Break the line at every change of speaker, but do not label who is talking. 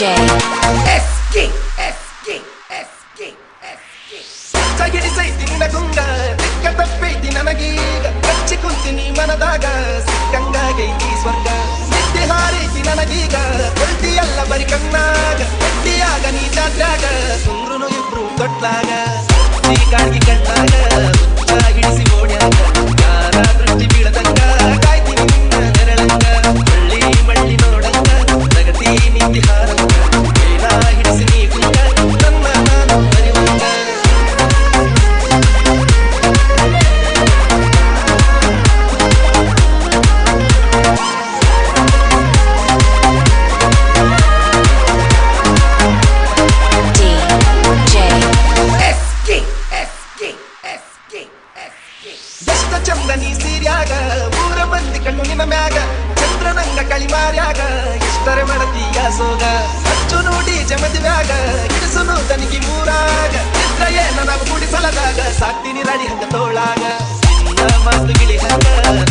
DJ. SG, SG, SG, SG.
ಸಗಿಡಿಸೈತಿ ನಗುಂಗ ಸಿಕ್ಕ ತಪ್ಪೈತಿ ನನಗೀಗ ಕಚ್ಚಿ ಕುಂತಿನಿ ಮನದಾಗ ಸಿಕ್ಕಂಗಾಗೈತಿ ಸ್ವರ್ಗ ನಿದ್ದೆ ಹಾರೈತಿ ನನಗೀಗ ಕೊಳ್ತಿಯಲ್ಲ ಬರಿ ಕಣ್ಣಾಗ ಗಟ್ಟಿಯಾಗ ನೀ ಜಾತ್ರಾಗ ಸುಂದ್ರುನು ಇಬ್ರು ತೊಟ್ಲಾಗ ಹೀಗಾಗಿ ಕಟ್ಟ ಸೀರ್ಯಾಗ ಊರ ಮಂದಿ ಕಣ್ಣು ನಿನ್ನ ಮ್ಯಾಗ, ಚಂದ್ರನಂಗ ಕಳಿ ಮಾರ್ಯಾಗ, ಎಷ್ಟರೆ ಮಾಡತೀಯ ಸೋಗ. ಅಚ್ಚು ನೋಡಿ ಜಮದಿವ್ಯಾಗ ಹಿಡಿಸುನು ತನಿಗೆ ಮೂರಾಗ. ಇದ್ರ ಏನ ನಾವು ಕೂಡಿಸಲದಾಗ, ಸಾಕ್ತೀನಿ ರಾಡಿ ಹಂಗ ತೋಳಾಗ. ಮಾತು ಗಿಳಿ ಹಂಗ